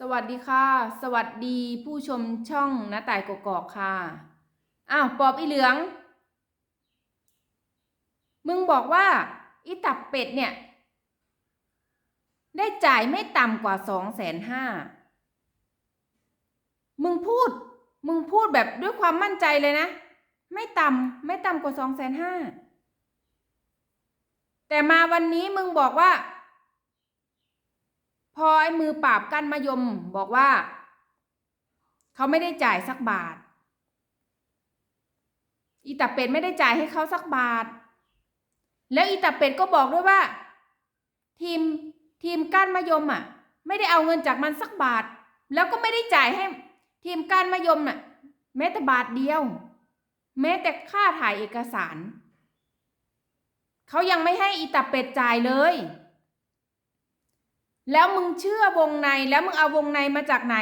สวัสดีค่ะ สวัสดีผู้ชมช่องน้าต่ายกกอกค่ะ อ้าวปอบอีเหลือง มึงบอกว่าอีตับเป็ดเนี่ย ได้จ่ายไม่ต่ำกว่าสองแสนห้า มึงพูด มึงพูดแบบด้วยความมั่นใจเลยนะ ไม่ต่ำไม่ต่ำกว่าสองแสนห้า แต่มาวันนี้มึงบอกว่า อไอ้มือปราบกั้นมายมบอกว่า เขาไม่ได้จ่ายสักบาท อีตาเป็ดไม่ได้จ่ายให้เขาสักบาท แล้วอีตาเป็ดก็บอกด้วยว่า ทีมทีมก้านมะยมอะ ไม่ได้เอาเงินจากมันสักบาท แล้วก็ไม่ได้จ่ายให้ ทีมก้านมะยมอะ แม้แต่บาทเดียว แม้แต่ค่าถ่ายเอกสาร เขายังไม่ให้อีตาเป็ดจ่ายเลย แล้วมึงเชื่อวงในแล้วมึงเอาวงในมาจากไหน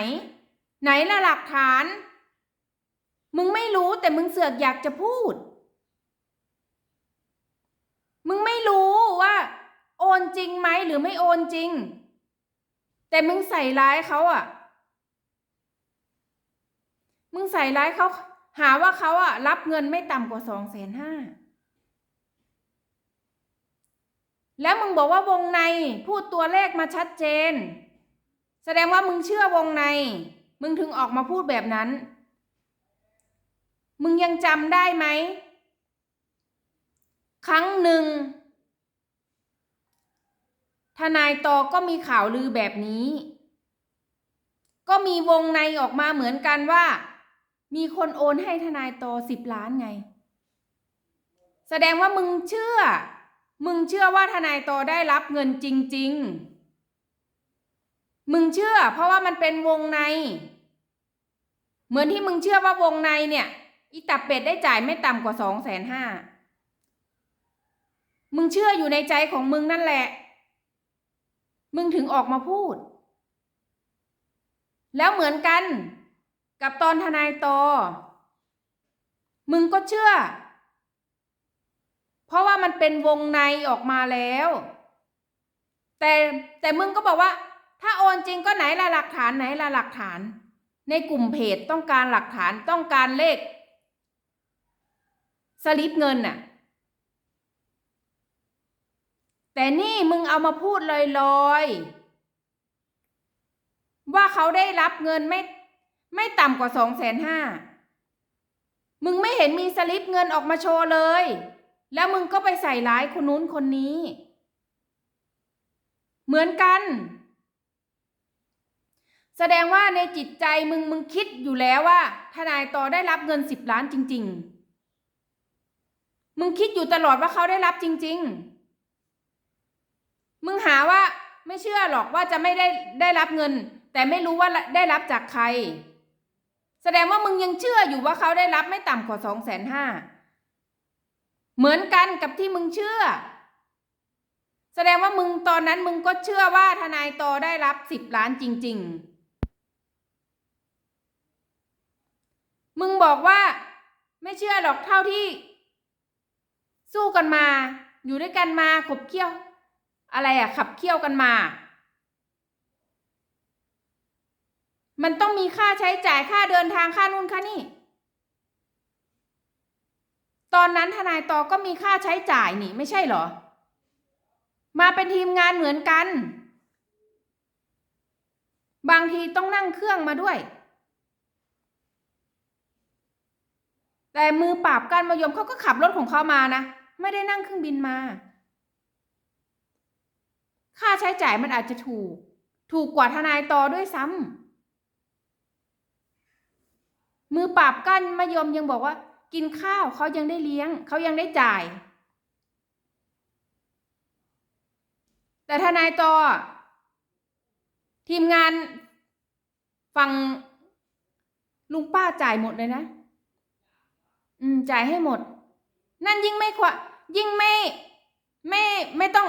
ไหนละหลักฐาน มึงไม่รู้แต่มึงเสือกอยากจะพูด มึงไม่รู้ว่า โอนจริงไหมหรือไม่โอนจริง แต่มึงใส่ร้ายเขาอะมึงใส่ร้ายเขาหาว่าเขาอะรับเงินไม่ต่ำกว่าสองแสนห้า แล้วมึงบอกว่าวงในพูดตัวเลขมาชัดเจน แสดงว่ามึงเชื่อวงใน มึงถึงออกมาพูดแบบนั้น มึงยังจำได้ไหม ครั้งหนึ่ง ทนายตอก็มีข่าวลือแบบนี้ ก็มีวงในออกมาเหมือนกันว่า มีคนโอนให้ทนายตอสิบล้านไง แสดงว่ามึงเชื่อ มึงเชื่อว่าทนายโตได้รับเงินจริง ๆ มึงเชื่อ เพราะว่ามันเป็นวงใน เหมือนที่มึงเชื่อว่าวงในเนี่ย อีตับเป็ดได้จ่ายไม่ต่ำกว่าสองแสนห้า มึงเชื่ออยู่ในใจของมึงนั่นแหละ มึงถึงออกมาพูด แล้วเหมือนกัน กับตอนทนายโต มึงก็เชื่อ เพราะว่ามันเป็นวงในออกมาแล้ว แต่แต่มึงก็บอกว่า ถ้าโอนจริงก็ไหนละหลักฐานไหนละหลักฐาน ในกลุ่มเพจต้องการหลักฐานต้องการเลข สลิปเงินน่ะ แต่นี่มึงเอามาพูดลอยๆว่าเขาได้รับเงินไม่ไม่ต่ำกว่าสองแสนห้า มึงไม่เห็นมีสลิปเงินออกมาโชว์เลย แล้วมึงก็ไปใส่ร้ายคนนู้นคนนี้ เหมือนกัน แสดงว่าในจิตใจมึงมึงคิดอยู่แล้วว่า ทนายต่อได้รับเงินสิบล้านจริง ๆ มึงคิดอยู่ตลอดว่าเขาได้รับจริง ๆ มึงหาว่าไม่เชื่อหรอกว่าจะไม่ได้ได้รับเงิน แต่ไม่รู้ว่าได้รับจากใคร แสดงว่ามึงยังเชื่ออยู่ว่าเขาได้รับไม่ต่ำกว่าสองแสนห้า เหมือนกันกับที่มึงเชื่อ แสดงว่ามึงตอนนั้นมึงก็เชื่อว่าทนายโตได้รับสิบล้านจริง ๆ มึงบอกว่าไม่เชื่อหรอกเท่าที่ สู้กันมา อยู่ด้วยกันมาขบเคี้ยว อะไรอะขับเคี่ยวกันมา มันต้องมีค่าใช้จ่ายค่าเดินทางค่านู่นค่านี่ ตอนนั้นทนายตอก็มีค่าใช้จ่ายนี่ไม่ใช่เหรอ มาเป็นทีมงานเหมือนกัน บางทีต้องนั่งเครื่องมาด้วย แต่มือปราบการมายมเขาก็ขับรถของเขามานะ ไม่ได้นั่งเครื่องบินมา ค่าใช้จ่ายมันอาจจะถูก ถูกกว่าทนายตอด้วยซ้ำมือปราบกั้นมายมยังบอกว่า กินข้าวเขายังได้เลี้ยง เขายังได้จ่าย แต่ทนายตอทีมงานฟังลุงป้าจ่ายหมดเลยนะ อืม จ่ายให้หมด นั่นยิ่งไม่ควยิ่งไม่ไม่ไม่ต้อง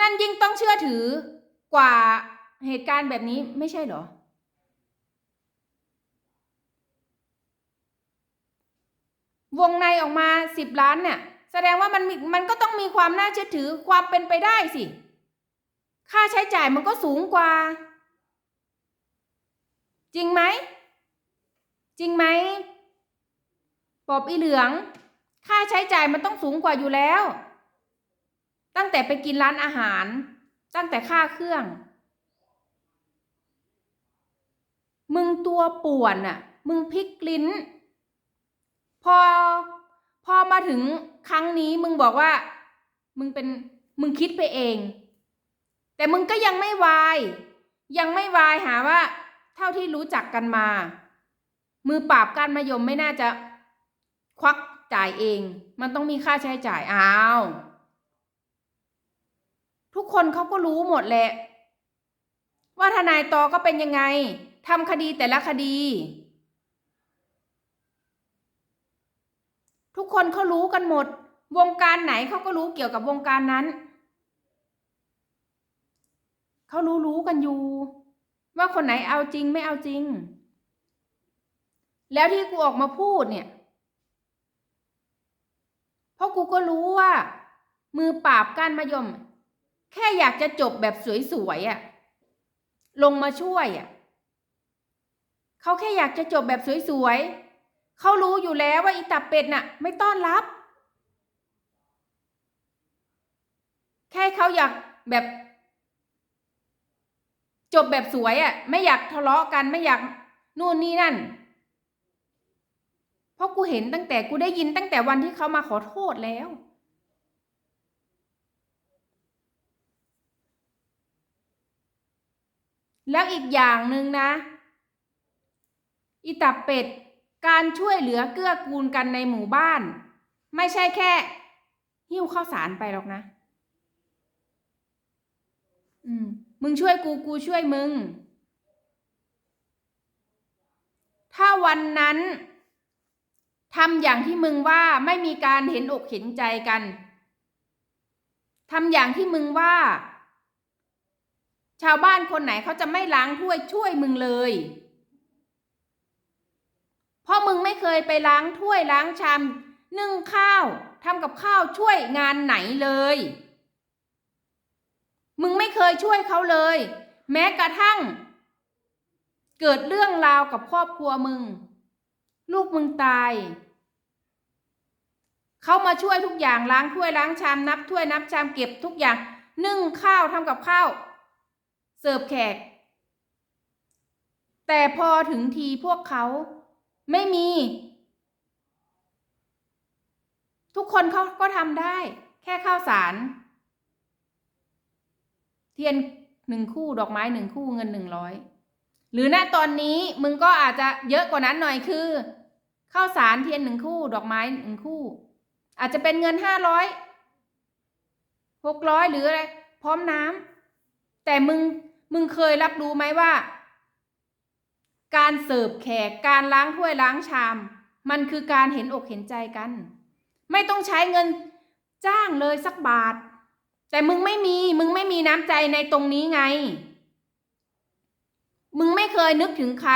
นั่นยิ่งต้องเชื่อถือกว่าเหตุการณ์แบบนี้ไม่ใช่เหรอ วงในออกมาสิบล้านเนี่ย แสดงว่ามันมันก็ต้องมีความน่าเชื่อถือความเป็นไปได้สิ ค่าใช้จ่ายมันก็สูงกว่า จริงไหม จริงไหมปอบอีเหลือง ค่าใช้จ่ายมันต้องสูงกว่าอยู่แล้ว ตั้งแต่ไปกินร้านอาหาร ตั้งแต่ค่าเครื่อง มึงตัวป่วนอะมึงพลิกลิ้น พอพอมาถึงครั้งนี้มึงบอกว่า มึงเป็นมึงคิดไปเอง แต่มึงก็ยังไม่วาย ยังไม่วายหาว่า เท่าที่รู้จักกันมา มือปราบการมายมไม่น่าจะ ควักจ่ายเอง มันต้องมีค่าใช้จ่ายอ้าวทุกคนเขาก็รู้หมดแหละ ว่าทนายตอก็เป็นยังไงทำคดีแต่ละคดี ทุก คนเขารู้กันหมด วงการไหนเขาก็รู้เกี่ยวกับวงการนั้นเขารู้รู้กันอยู่ ว่าคนไหนเอาจริงไม่เอาจริง แล้วที่กูออกมาพูดเนี่ย เพราะกูก็รู้ว่า มือปราบก้านมะยม แค่อยากจะจบแบบสวยๆอะ่ะลงมาช่วยอะ่ะเขาแค่อยากจะจบแบบสวยๆ เขารู้อยู่แล้วว่าอีตับเป็ดน่ะ ไม่ต้อนรับ แค่เขาอยากแบบ จบแบบสวยอะ่ะ ไม่อยากทะเลาะกันไม่อยากนู่นนี่นั่น เพราะกูเห็นตั้งแต่กูได้ยินตั้งแต่วันที่เขามาขอโทษแล้ว แล้วอีกอย่างหนึ่งนะ อีตับเป็ด การช่วยเหลือเกื้อกูลกันในหมู่บ้าน ไม่ใช่แค่ หิ้วข้าวสารไปหรอกนะ อืม มึงช่วยกูกูช่วยมึง ถ้าวันนั้นทำอย่างที่มึงว่าไม่มีการเห็นอกเห็นใจกันทำอย่างที่มึงว่า ชาวบ้านคนไหนเขาจะไม่ล้างถ้วยช่วยมึงเลย เพราะมึงไม่เคยไปล้างถ้วยล้างชามนึ่งข้าวทำกับข้าวช่วยงานไหนเลย มึงไม่เคยช่วยเขาเลย แม้กระทั่ง เกิดเรื่องราวกับครอบครัวมึง ลูกมึงตายเขามาช่วยทุกอย่างล้างถ้วยล้างชามนับถ้วยนับชามเก็บทุกอย่างนึ่งข้าวทำกับข้าว เสิร์ฟแขก แต่พอถึงทีพวกเขา ไม่มี ทุกคนเขาก็ทำได้ แค่ข้าวสาร เทียนหนึ่งคู่ดอกไม้หนึ่งคู่เงินหนึ่งร้อยหรือณตอนนี้มึงก็อาจจะเยอะกว่านั้นหน่อยคือข้าวสารเทียนหนึ่งคู่ ดอกไม้หนึ่งคู่ อาจจะเป็นเงินห้าร้อยหกร้อยหรืออะไรพร้อมน้ำแต่มึงมึงเคยรับรู้ไหมว่า การเสิร์ฟแขกการล้างถ้วยล้างชาม มันคือการเห็นอกเห็นใจกัน ไม่ต้องใช้เงินจ้างเลยสักบาท แต่มึงไม่มีมึงไม่มีน้ำใจในตรงนี้ไง มึงไม่เคยนึกถึงใคร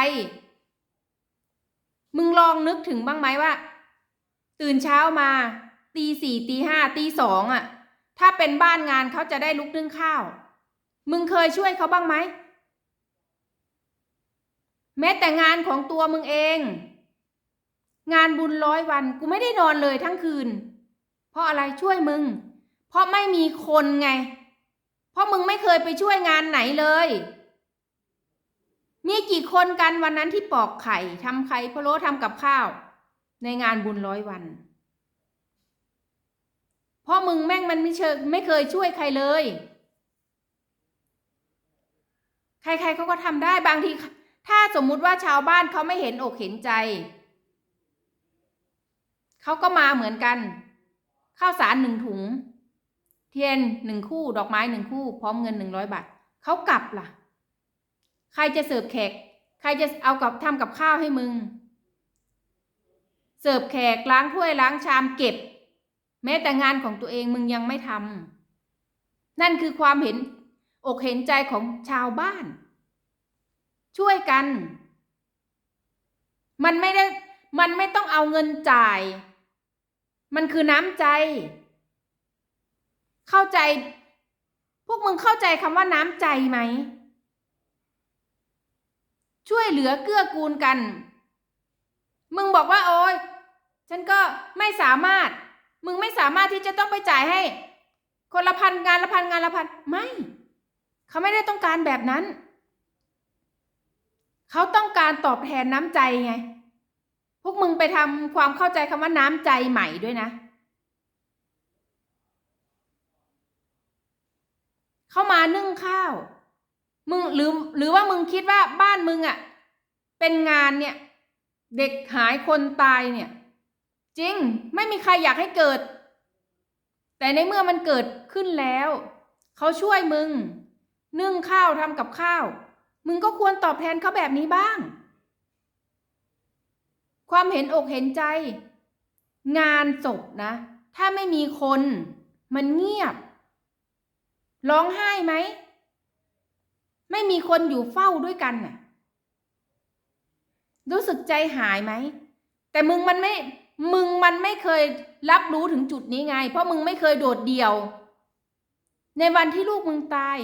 มึงลองนึกถึงบ้างไหมว่า ตื่นเช้ามา ตีสี่ตีห้าตีสองอะ ถ้าเป็นบ้านงานเขาจะได้ลุกนึ่งข้าว มึงเคยช่วยเขาบ้างไหม แม้แต่งานของตัวมึงเอง งานบุญร้อยวันกูไม่ได้นอนเลยทั้งคืน เพราะอะไรช่วยมึง เพราะไม่มีคนไง เพราะมึงไม่เคยไปช่วยงานไหนเลย มีกี่คนกันวันนั้นที่ปอกไข่ทำไข่พะโล้ทำกับข้าว ในงานบุญร้อยวัน เพราะมึงแม่งมันไม่เชิไม่เคยช่วยใครเลย ใครๆเขาก็ทำได้บางที ถ้าสมมุติว่าชาวบ้านเขาไม่เห็นอกเห็นใจ เขาก็มาเหมือนกัน ข้าวสารหนึ่งถุง เทียนหนึ่งคู่ ดอกไม้หนึ่งคู่ พร้อมเงินหนึ่งร้อยบาทเขากลับล่ะ ใครจะเสิร์ฟแขก ใครจะเอากับทำกับข้าวให้มึง เสิร์ฟแขกล้างถ้วยล้างชามเก็บ แม้แต่งานของตัวเองมึงยังไม่ทำนั่นคือความเห็นอกเห็นใจของชาวบ้าน ช่วยกัน มันไม่ได้มันไม่ต้องเอาเงินจ่าย มันคือน้ำใจ เข้าใจ พวกมึงเข้าใจคำว่าน้ำใจไหม ช่วยเหลือเกื้อกูลกัน มึงบอกว่าโอ้ยฉันก็ไม่สามารถ มึงไม่สามารถที่จะต้องไปจ่ายให้ คนละพันงานละพันงานละพัน ไม่ เขาไม่ได้ต้องการแบบนั้น เขาต้องการตอบแทนน้ำใจไง พวกมึงไปทำความเข้าใจคำว่าน้ำใจใหม่ด้วยนะ เข้ามานึ่งข้าว มึงหรือหรือว่ามึงคิดว่าบ้านมึงอะ่ะ เป็นงานเนี่ย เด็กหายคนตายเนี่ย จริงไม่มีใครอยากให้เกิด แต่ในเมื่อมันเกิดขึ้นแล้ว เขาช่วยมึง นึ่งข้าวทำกับข้าว มึงก็ควรตอบแทนเขาแบบนี้บ้าง ความเห็นอกเห็นใจ งานศพนะ ถ้าไม่มีคน มันเงียบ ร้องไห้ไหม ไม่มีคนอยู่เฝ้าด้วยกันน่ะ รู้สึกใจหายไหม แต่มึงมันไม่ มึงมันไม่เคยรับรู้ถึงจุดนี้ไง เพราะมึงไม่เคยโดดเดี่ยว ในวันที่ลูกมึงตาย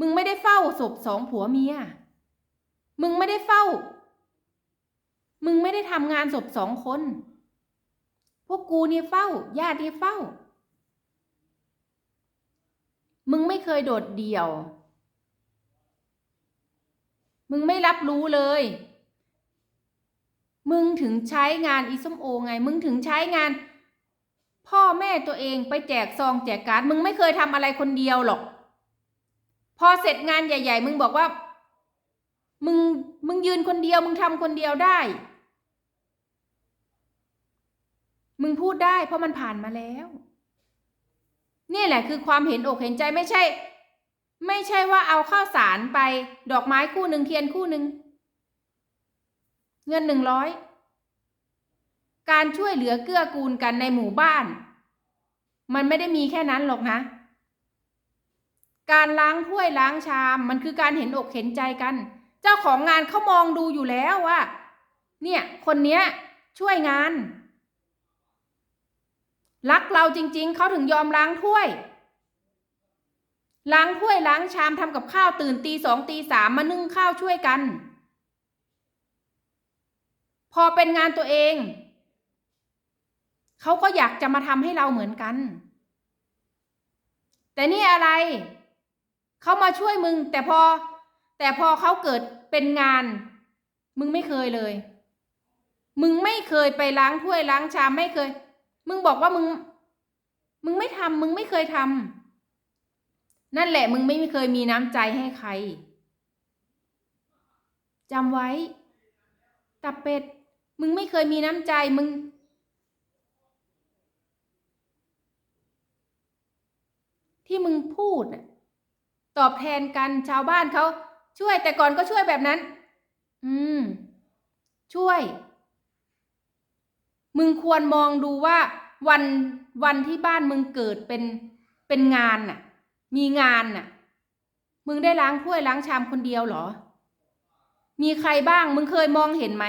มึงไม่ได้เฝ้าศพสองผัวเมีย มึงไม่ได้เฝ้า มึงไม่ได้ทำงานศพสองคน พวกกูเนี่ยเฝ้า ญาติเนี่ยเฝ้า มึงไม่เคยโดดเดี่ยว มึงไม่รับรู้เลย มึงถึงใช้งานอีส้มโอไง มึงถึงใช้งาน พ่อแม่ตัวเองไปแจกซองแจกการ์ด มึงไม่เคยทำอะไรคนเดียวหรอก พอเสร็จงานใหญ่ ๆ มึงบอกว่า มึงมึงยืนคนเดียว มึงทำคนเดียวได้ มึงพูดได้เพราะมันผ่านมาแล้ว นี่แหละคือความเห็นอกเห็นใจไม่ใช่ ไม่ใช่ว่าเอาข้าวสารไป ดอกไม้คู่หนึ่งเทียนคู่หนึ่งเงินหนึ่งร้อยการช่วยเหลือเกื้อกูลกันในหมู่บ้าน มันไม่ได้มีแค่นั้นหรอกนะ การล้างถ้วยล้างชามมันคือการเห็นอกเห็นใจกัน เจ้าของงานเขามองดูอยู่แล้วว่า เนี่ยคนเนี้ยช่วยงาน รักเราจริง ๆ เขาถึงยอมล้างถ้วย ล้างถ้วยล้างชามทำกับข้าวตื่นตีสองตีสามมานึ่งข้าวช่วยกัน พอเป็นงานตัวเองเขาก็อยากจะมาทำให้เราเหมือนกัน แต่นี่อะไร เขามาช่วยมึง แต่พอ แต่พอเขาเกิดเป็นงาน มึงไม่เคยเลย มึงไม่เคยไปล้างถ้วยล้างชามไม่เคย มึงบอกว่ามึง มึงไม่ทำมึงไม่เคยทำนั่นแหละ มึงไม่เคยมีน้ำใจให้ใครจำไว้ ตับเป็ด มึงไม่เคยมีน้ำใจมึง ที่มึงพูดน่ะ ตอบแทนกันชาวบ้านเขาช่วยแต่ก่อนก็ช่วยแบบนั้น อืม ช่วย มึงควรมองดูว่า วันวันที่บ้านมึงเกิดเป็นเป็นงานน่ะ มีงานน่ะ มึงได้ล้างถ้วยล้างชามคนเดียวเหรอ มีใครบ้าง มึงเคยมองเห็นไหม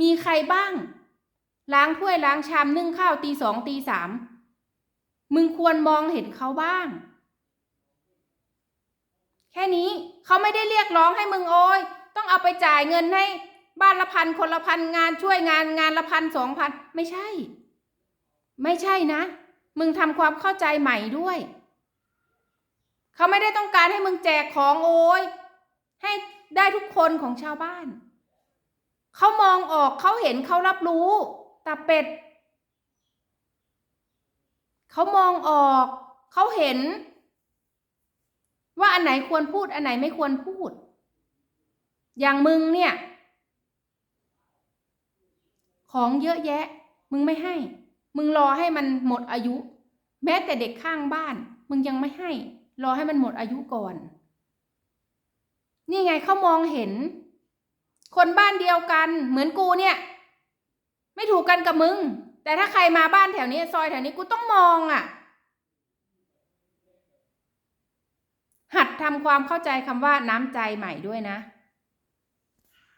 มีใครบ้าง ล้างถ้วยล้างชามนึ่งข้าวตีสองตีสามมึงควรมองเห็นเขาบ้าง แค่นี้เขาไม่ได้เรียกร้องให้มึงโอยต้องเอาไปจ่ายเงินให้บ้านละพันคนละพันงานช่วยงานงานละพันสองพันไม่ใช่ ไม่ใช่นะ มึงทำความเข้าใจใหม่ด้วยเขาไม่ได้ต้องการให้มึงแจกของโอยให้ได้ทุกคนของชาวบ้านเขามองออกเขาเห็นเขารับรู้ตาเป็ดเขามองออกเขาเห็น ว่าอันไหนควรพูดอันไหนไม่ควรพูด อย่างมึงเนี่ย ของเยอะแยะ มึงไม่ให้ มึงรอให้มันหมดอายุ แม้แต่เด็กข้างบ้าน มึงยังไม่ให้ รอให้มันหมดอายุก่อน นี่ไงเขามองเห็น คนบ้านเดียวกัน เหมือนกูเนี่ย ไม่ถูกกันกับมึง แต่ถ้าใครมาบ้านแถวนี้ ซอยแถวนี้กูต้องมองอะ่ะ หัดทำความเข้าใจคำว่าน้ำใจใหม่ด้วยนะ